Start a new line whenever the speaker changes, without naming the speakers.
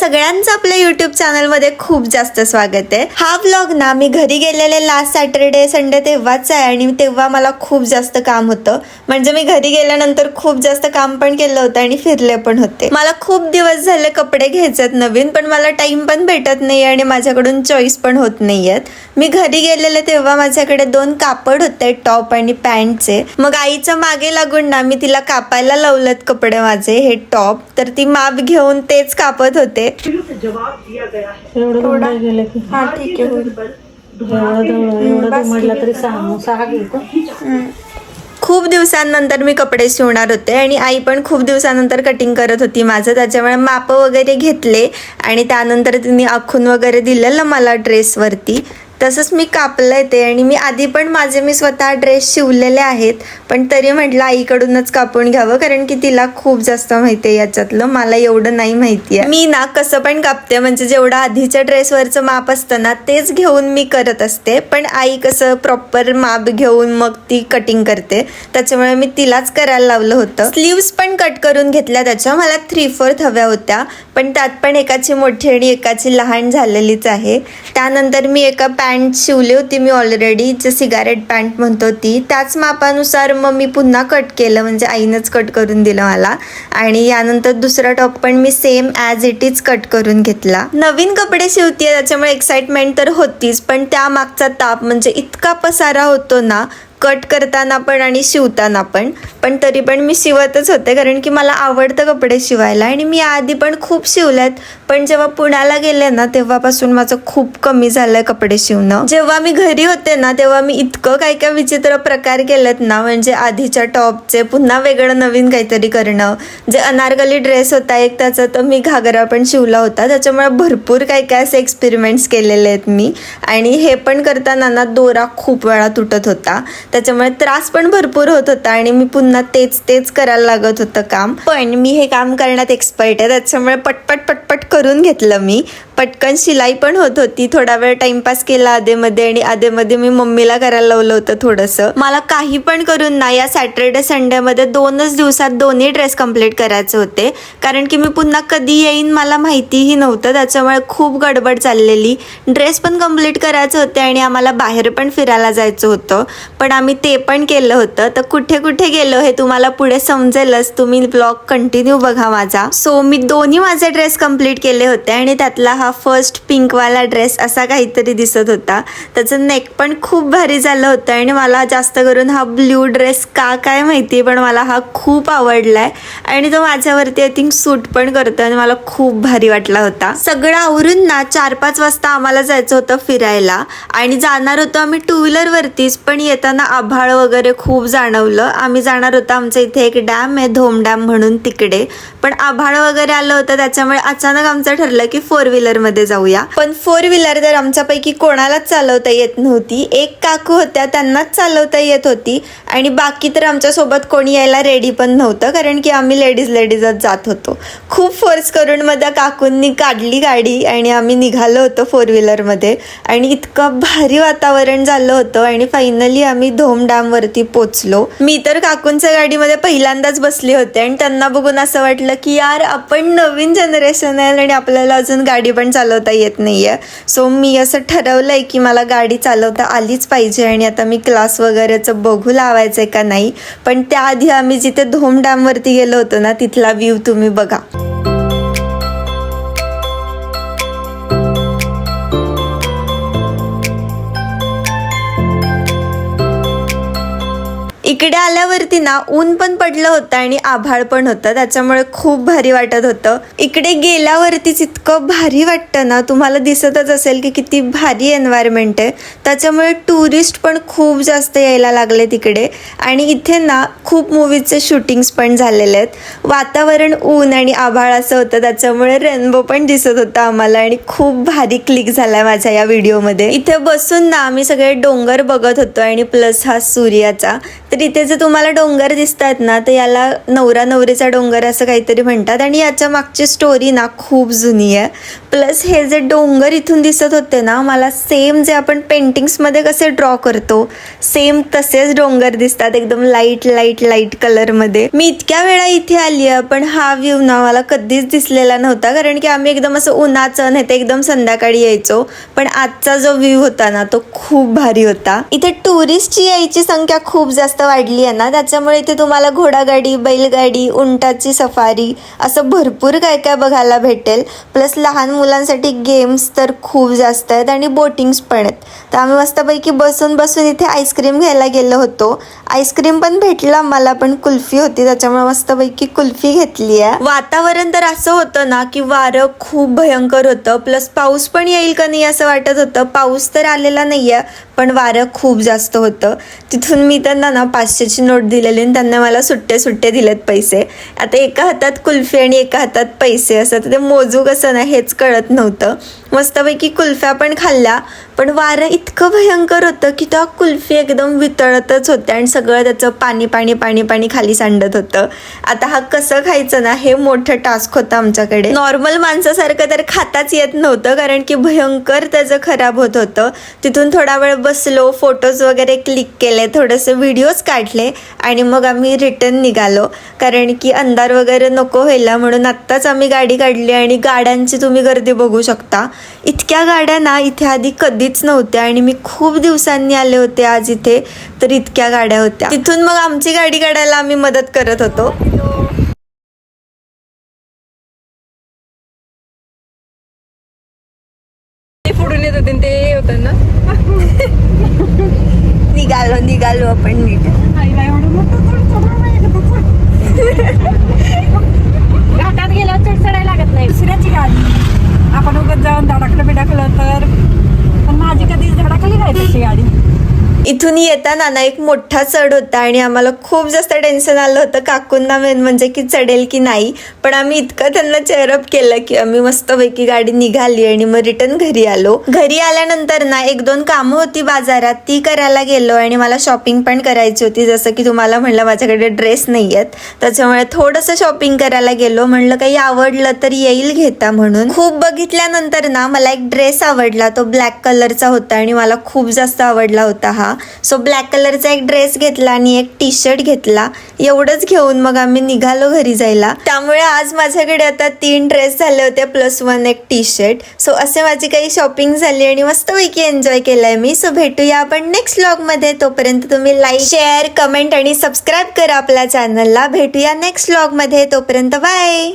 सगळ्यांचं आपल्या युट्यूब चॅनलमध्ये खूप जास्त स्वागत आहे. हा व्लॉग ना मी घरी गेलेले लास्ट सॅटरडे संडे तेव्हाच आहे आणि तेव्हा मला खूप जास्त काम होतं. म्हणजे मी घरी गेल्यानंतर खूप जास्त काम पण केलं होतं आणि फिरले पण होते. मला खूप दिवस झाले कपडे घ्यायचे नवीन पण मला टाइम पण भेटत नाही आणि माझ्याकडून चॉईस पण होत नाहीयेत. मी घरी गेलेले तेव्हा माझ्याकडे दोन कापड होते टॉप आणि पॅन्टचे. मग आईच्या मागे लागून ना मी तिला कापायला लावलेत कपडे माझे हे टॉप. तर ती माप घेऊन तेच कापत होते.
है
ठीक आहे.
तरी सहा सहा
खूप दिवसांनंतर मी कपडे शिवणार होते आणि आई पण खूप दिवसानंतर कटिंग करत होती माझं. त्याच्यामुळे माप वगैरे घेतले आणि त्यानंतर तिने आखून वगैरे दिलेलं मला ड्रेसवरती तसंच मी कापलंय ते आणि मी आधी पण माझे मी स्वतः ड्रेस शिवलेले आहेत पण तरी म्हटलं आईकडूनच कापून घ्यावं कारण की तिला खूप जास्त माहिती आहे याच्यातलं. मला एवढं नाही माहिती आहे मी ना कसं पण कापते म्हणजे जेवढं आधीच्या ड्रेसवरचं माप असतं ना तेच घेऊन मी करत असते. पण आई कसं प्रॉपर माप घेऊन मग ती कटिंग करते. त्याच्यामुळे मी तिलाच करायला लावलं होतं. स्लीव्स पण कट करून घेतल्या त्याच्या. मला थ्री फोर्थ हव्या होत्या. पण त्यात पण एकाची मोठी आणि एकाची लहान झालेलीच आहे. त्यानंतर मी एका पॅन्ट शिवली होती मी ऑलरेडी जे सिगारेट पॅन्ट म्हणतो ती त्याच मापानुसार मग मी पुन्हा कट केलं म्हणजे आईनंच कट करून दिलं मला. आणि यानंतर दुसरा टॉप पण मी same as it is cut करून घेतला. नवीन कपडे शिवतीये त्याच्यामुळे एक्साइटमेंट तर होतीच पण त्या मागचा ताप म्हणजे इतका पसारा होतो ना कट करताना पण आणि शिवताना पण. पण तरी पण मी शिवतच होते कारण की मला आवडतं कपडे शिवायला. आणि मी आधी पण खूप शिवल्यात पण जेव्हा पुण्याला गेले ना तेव्हापासून माझं खूप कमी झालंय कपडे शिवणं. जेव्हा मी घरी होते ना तेव्हा मी इतकं काय काय विचित्र प्रकार केलेत ना म्हणजे आधीच्या टॉपचे पुन्हा वेगळं नवीन काहीतरी करणं. जे अनारकली ड्रेस होता एक त्याचा तर मी घागरा पण शिवला होता. त्याच्यामुळे भरपूर काय काय असे एक्सपेरिमेंट्स केलेले आहेत मी. आणि हे पण करताना ना दोरा खूप वेळा तुटत होता. त्याच्यामुळे त्रास पण भरपूर होत होता आणि मी पुन्हा तेच तेच करायला लागत होतं काम. पण मी हे काम करण्यात एक्सपर्ट आहे त्याच्यामुळे पटपट पटपट करून घेतलं मी. पटकन शिलाई पण होत होती. थोडा वेळ टाइमपास केला आधेमध्ये आणि आधेमध्ये मी मम्मीला करायला लावलं होतं थोडंसं. मला काही पण करून ना या सॅटर्डे संडेमध्ये दोनच दिवसात दोन्ही ड्रेस कंप्लीट करायचे होते. कारण की मी पुन्हा कधी येईन मला माहितीही नव्हतं. त्याच्यामुळे खूप गडबड चाललेली. ड्रेस पण कंप्लीट करायचे होते आणि आम्हाला बाहेर पण फिरायला जायचं होतं. पण आम्ही ते पण केलं होतं. तर कुठे कुठे गेलो हे तुम्हाला पुढे समजेलच. तुम्ही ब्लॉग कंटिन्यू बघा माझा. सो मी दोन्ही माझे ड्रेस कंप्लीट केले. केले होते आणि त्यातला हा फर्स्ट पिंकवाला ड्रेस असा काहीतरी दिसत होता. त्याचं नेक पण खूप भारी झालं होतं आणि मला जास्त करून हा ब्ल्यू ड्रेस का काय माहिती पण मला हा खूप आवडलाय. आणि तो माझ्यावरती आय थिंक सूट पण करतो आणि मला खूप भारी वाटला होता. सगळं आवरून ना चार पाच वाजता आम्हाला जायचं होतं फिरायला. आणि जाणार होतो आम्ही टू व्हीलरवरतीच पण येताना आभाळ वगैरे खूप जाणवलं. आम्ही जाणार होतो आमच्या इथे एक डॅम आहे धोम डॅम म्हणून तिकडे. पण आभाळ वगैरे आलं होतं त्याच्यामुळे अचानक आमचं ठरलं की फोर व्हीलरमध्ये जाऊया. पण फोर व्हीलर तर आमच्यापैकी कोणालाच चालवता येत नव्हती. एक काकू होत्या त्यांनाच चालवता येत होती. आणि बाकी तर आमच्यासोबत कोणी यायला रेडी पण नव्हतं कारण की आम्ही लेडीज लेडीजच जात होतो. खूप फोर्स करून मग त्या काकूंनी काढली गाडी आणि आम्ही निघालो होतो फोर व्हीलरमध्ये आणि इतकं भारी वातावरण झालं होतं आणि फायनली आम्ही धोम डॅमवरती पोचलो. मी तर काकूंच्या गाडीमध्ये पहिल्यांदाच बसले होते आणि त्यांना बघून असं वाटलं की यार आपण नवीन जनरेशन आहे आणि आपल्याला अजून गाडी पण चालवता येत नाहीये. सो मी असं ठरवलंय की मला गाडी चालवता आलीच पाहिजे आणि आता मी क्लास वगैरेचं बघू लावायचंय का नाही. पण त्याआधी आम्ही जिथे धोम डॅमवरती गेलो होतो ना तिथला व्ह्यू तुम्ही बघा. इकडे आल्यावर वरती ना ऊन पण पडलं होतं आणि आभाळ पण होतं. त्याच्यामुळे खूप भारी वाटत होतं. इकडे गेल्यावरतीच इतकं भारी वाटतं ना. तुम्हाला दिसतच असेल की किती भारी एन्व्हायरमेंट आहे. त्याच्यामुळे टुरिस्ट पण खूप जास्त यायला लागले तिकडे. आणि इथे ना खूप मूवीजचे शूटिंग्स पण झालेले आहेत. वातावरण ऊन आणि आभाळ असं होतं. त्याच्यामुळे रेनबो पण दिसत होता आम्हाला आणि खूप भारी क्लिक झाला माझ्या या व्हिडिओमध्ये इथे बसून ना आम्ही सगळे डोंगर बघत होतो आणि प्लस हा सूर्याचा. तर इथे जे तुम्हाला डोंगर दिसतात ना तर याला नवरा नवरीचा डोंगर असं काहीतरी म्हणतात. आणि याच्या मागची स्टोरी ना खूप जुनी आहे. प्लस हे जे डोंगर इथून दिसत होते ना मला सेम जे आपण पेंटिंग्समध्ये कसे ड्रॉ करतो सेम तसेच डोंगर दिसतात. एकदम लाइट लाइट लाइट कलरमध्ये मी इतक्या वेळा इथे आली आहे पण हा व्ह्यू ना मला कधीच दिसलेला नव्हता. कारण की आम्ही एकदम असं उन्हाचं नाही ते एकदम संध्याकाळी यायचो. पण आजचा जो व्ह्यू होता ना तो खूप भारी होता. इथे टुरिस्टची यायची संख्या खूप जास्त वाढली आहे ना त्याच्यामुळे इथे तुम्हाला घोडागाडी बैलगाडी उंटाची सफारी असं भरपूर काय काय बघायला भेटेल. प्लस लहान मुलांसाठी गेम्स तर खूप जास्त आहेत आणि बोटिंग्स पण आहेत. तर आम्ही मस्तपैकी बसून बसून इथे आईस्क्रीम घ्यायला गेलो होतो. आईस्क्रीम पण भेटला मला पण कुल्फी होती त्याच्यामुळे मस्तपैकी कुल्फी घेतली आहे. वातावरण तर असं होतं ना की वारं खूप भयंकर होतं. प्लस पाऊस पण येईल का नाही असं वाटत होतं. पाऊस तर आलेला नाही आहे पण वारं खूप जास्त होतं. तिथून मी त्यांना ना पाचशेची नोट दिलेले आणि त्यांना मला सुट्टे सुट्टे दिलेत पैसे. आता एका हातात कुल्फी आणि एका हातात पैसे असं तर ते मोजू कसं ना हेच कळत नव्हतं. मस्तपैकी कुल्फ्या पण खाल्ल्या पण वारं इतकं भयंकर होतं की त्या कुल्फी एकदम वितळतच होत्या आणि सगळं त्याचं पाणी पाणी पाणी पाणी खाली सांडत होतं. आता हा कसं खायचं ना हे मोठं टास्क होतं आमच्याकडे. नॉर्मल माणसासारखं तर खाताच येत नव्हतं कारण की भयंकर त्याचं खराब होत होतं. तिथून थोडा वेळ बसलो फोटोज वगैरे क्लिक केले थोडेसे व्हिडिओज काढले आणि आणि मग आम्ही रिटर्न निघालो. कारण की अंधार वगैरे नको व्हायला म्हणून आत्ताच आम्ही गाडी काढली आणि गाड्यांची तुम्ही गर्दी बघू शकता. इतक्या गाड्या ना इथे आधी कधीच नव्हत्या आणि मी खूप दिवसांनी आले होते आज इथे तर इतक्या गाड्या होत्या. तिथून मग आमची गाडी काढायला आम्ही मदत करत होतो.
ते फोडून येत होते ते होतं ना.
निघालो निघालो आपण नीट.
घाटात गेल्यावर चढ चढायला लागत नाही.
दुसऱ्याची गाडी आपण उगत जाऊन धडकलं बिडकलं तर पण माझी कधीच धडकली नाही तशी गाडी
इथून येताना ना एक मोठा चढ होता आणि आम्हाला खूप जास्त टेन्शन आलं होतं. काकूंना मेन म्हणजे की चढेल की नाही. पण आम्ही इतकं त्यांना चेअरअप केलं की आम्ही मस्तपैकी गाडी निघाली आणि मग रिटर्न घरी आलो. घरी आल्यानंतर ना एक दोन कामं होती बाजारात. ती करायला गेलो आणि मला शॉपिंग पण करायची होती. जसं की तुम्हाला म्हणलं माझ्याकडे ड्रेस नाही आहेत त्याच्यामुळे थोडंसं शॉपिंग करायला गेलो. म्हणलं काही आवडलं तर येईल घेता म्हणून. खूप बघितल्यानंतर ना मला एक ड्रेस आवडला. तो ब्लॅक कलरचा होता आणि मला खूप जास्त आवडला होता हा. सो ब्लॅक कलरचा एक ड्रेस घेतला आणि एक टी शर्ट घेतला. एवढंच घेऊन मग आम्ही निघालो घरी जायला. त्यामुळे आज माझ्याकडे आता तीन ड्रेस झाले होते प्लस वन एक टी शर्ट सो असे माझी काही शॉपिंग झाली आणि मस्तपैकी एन्जॉय केलाय मी. सो भेटूया आपण नेक्स्ट व्लॉगमध्ये. तोपर्यंत तुम्ही लाईक शेअर कमेंट आणि सबस्क्राईब करा आपल्या चॅनलला. भेटूया नेक्स्ट व्लॉगमध्ये. तोपर्यंत बाय!